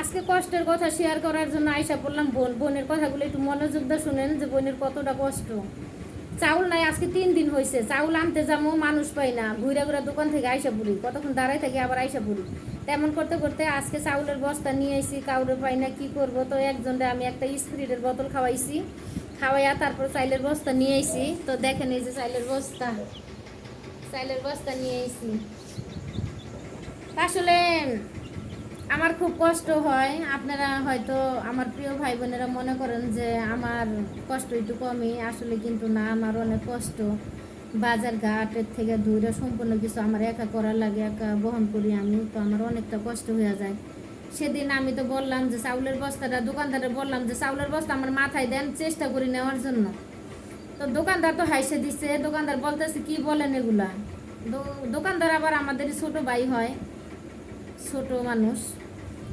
আজকে কষ্টের কথা শেয়ার করার জন্য আইসা বললাম, বোন, বোনের কথাগুলো একটু মনোযোগ দিয়ে শুনেন যে বোনের কতটা কষ্ট। চাউল নাই, আজকে তিন দিন হয়েছে চাউল আনতে যাব মানুষ পাই না। ঘুরে ঘুরে দোকান থেকে আইসা পড়ি কতক্ষণ দাঁড়াই থাকি আবার আইসা পড়ি তেমন করতে করতে আজকে চাউলের বস্তা নিয়ে আইসি কাউরে পাই না, কি করব? তো একজনরে আমি একটা স্পিরিটের বোতল খাওয়াইছি, খাওয়াইয়া তারপর চাইলের বস্তা নিয়ে আইসি তো দেখেন এই যে চাইলের বস্তা। চাইলের বস্তা নিয়ে আইসি আসলে আমার খুব কষ্ট হয়। আপনারা হয়তো আমার প্রিয় ভাই বোনেরা মনে করেন যে আমার কষ্ট একটু কমই। আসলে কিন্তু না, আমার অনেক কষ্ট। বাজার ঘাটের থেকে দূরে সম্পূর্ণ কিছু আমার একা করার লাগে, একা বহন করি আমি, তো আমার অনেকটা কষ্ট হয়ে যায়। সেদিন আমি তো বললাম যে চাউলের বস্তাটা, দোকানদারে বললাম যে চাউলের বস্তা আমার মাথায় দেন চেষ্টা করি নেওয়ার জন্য। তো দোকানদার তো হাইসে দিচ্ছে দোকানদার বলতেছে, কি বলেন এগুলা? দোকানদার আবার আমাদের ছোট ভাই হয়, ছোট মানুষ।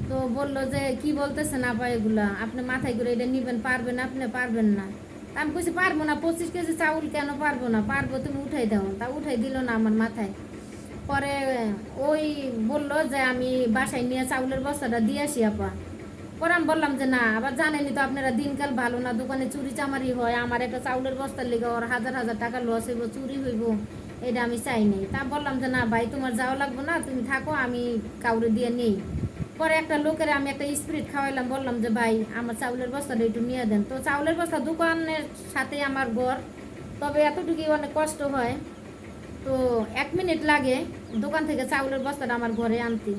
তো বলল যে, কি বলতেছেন আপা এগুলা? আপনি মাথায় করে এটা নিবেন, পারবেন আপনি, পারবেন না। আমি কইছি, পারব না, পঁচিশ কেজি চাউল কেন পারব না? পারব, তুমি উঠাই দাও। তা উঠাই দিল না আমার মাথায়। পরে ওই বলল যে, আমি বাসায় নিয়ে চাউলের বস্তাটা দিয়ে আসি আপা। পরে আমি বললাম যে, না, আবার জানেনি তো আপনারা দিনকাল ভালো না, দোকানে চুরি চামারি হয়, আমার একটা চাউলের বস্তার লেগে ওর হাজার হাজার টাকা লস হইব, চুরি হইব, এটা আমি চাই নাই তা বললাম যে, না ভাই, তোমার যাওয়া লাগবো না, তুমি থাকো, আমি কাউরে দিয়ে নেই। পরে একটা লোকের আমি একটা স্পিরিট খাওয়াইলাম, বললাম যে, ভাই, আমার চাউলের বস্তাটা একটু নিয়ে দেন। তো চাউলের বস্তা দোকানের সাথে আমার ঘর। তবে এতটুকুই অনেক কষ্ট হয়। তো এক মিনিট লাগে দোকান থেকে চাউলের বস্তাটা আমার ঘরে আনতে।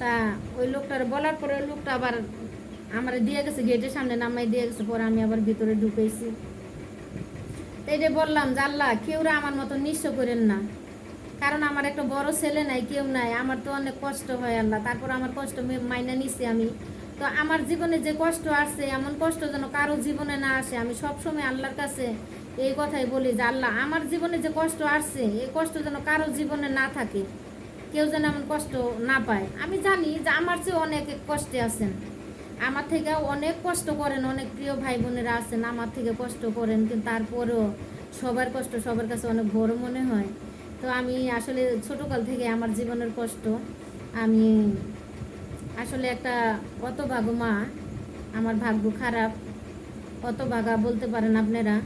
তা ওই লোকটার বলার পরে ওই লোকটা আবার আমার দিয়ে গেছে, গেটের সামনে নামাই দিয়ে গেছে, পরে আমি আবার ভিতরে ঢুকেছি এই যে বললাম যে, আল্লাহ, কেউরা আমার মতো নিঃস্ব করেন না। কারণ আমার একটা বড় ছেলে নাই, কেউ নাই। আমার তো অনেক কষ্ট হয় আল্লাহ, তারপর আমার কষ্ট মাইনা নিছি আমি। তো আমার জীবনে যে কষ্ট আসছে, এমন কষ্ট যেন কারও জীবনে না আসে। আমি সবসময় আল্লাহর কাছে এই কথাই বলি যে, আল্লাহ, আমার জীবনে যে কষ্ট আসছে, এই কষ্ট যেন কারও জীবনে না থাকে। কেউ যেন এমন কষ্ট না পায়। আমি জানি যে আমার চেয়ে অনেক কষ্টে আছেন। আমার থেকে অনেক কষ্ট করেন, অনেক প্রিয় ভাই বোনেরা আছেন, আমার থেকে কষ্ট করেন, কিন্তু তারপরেও সবার কষ্ট সবার কাছে অনেক বড় মনে হয়। তো আমি আসলে ছোটকাল থেকে আমার জীবনের কষ্ট, আমি আসলে একটা অত ভাগো মা, আমার ভাগ্য খারাপ অত ভাগা বলতে পারেন আপনারা।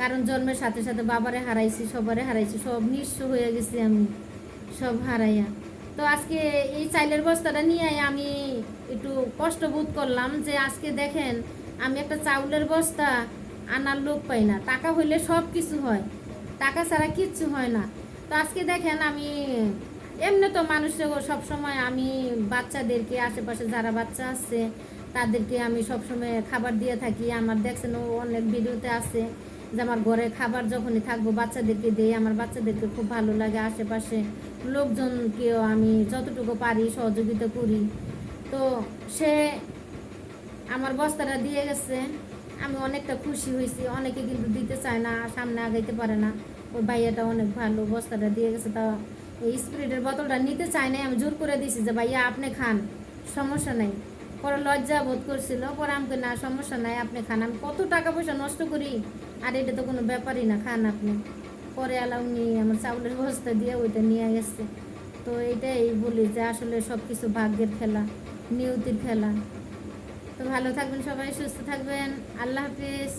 কারণ জন্মের সাথে সাথে বাবারে হারাইছি, সবারে হারাইছি, সব নিঃস্ব হয়ে গেছি আমি, সব হারাইয়া। তো আজকে এই চাইলের বস্তাটা নিয়ে আমি একটু কষ্ট বোধ করলাম যে আজকে দেখেন, আমি একটা চাউলের বস্তা আনার লোক পাই না। টাকা হইলে সব কিছু হয়, টাকা ছাড়া কিচ্ছু হয় না। তো আজকে দেখেন আমি, এমনি তো মানুষের সবসময় আমি বাচ্চাদেরকে, আশেপাশে যারা বাচ্চা আছে, তাদেরকে আমি সবসময় খাবার দিয়ে থাকি। আমার দেখছেন অনেক ভিডিওতে আছে যে আমার ঘরে খাবার যখনই থাকব, বাচ্চাদেরকে দিই। আমার বাচ্চাদেরকে খুব ভালো লাগে আশেপাশে। লোকজনকেও আমি যতটুকু পারি সহযোগিতা করি। তো সে আমার বস্তাটা দিয়ে গেছে। আমি অনেকটা খুশি হয়েছি। অনেকে কিন্তু দিতে চায় না, সামনে আগাইতে পারে না। ওই ভাইয়াটা অনেক ভালো বস্তাটা দিয়ে গেছে, তা এই স্পিরিটের বোতলটা নিতে চায় নাই, আমি জোর করে দিছি যে, ভাইয়া, আপনি খান, সমস্যা নাই। পরে লজ্জা বোধ করছিল, পরে আমাকে না, সমস্যা নাই, আপনি খান। আমি কত টাকা পয়সা নষ্ট করি, আর এটা তো কোনো ব্যাপারই না, খান আপনি। পরে আলাম নিয়ে আমার চাউলের বস্তা দিয়ে ওইটা নিয়ে গেছে। তো এইটাই বলি যে, আসলে সব কিছু ভাগ্যের খেলা, নিয়তির খেলা। তো ভালো থাকবেন সবাই, সুস্থ থাকবেন, আল্লাহ হাফিজ।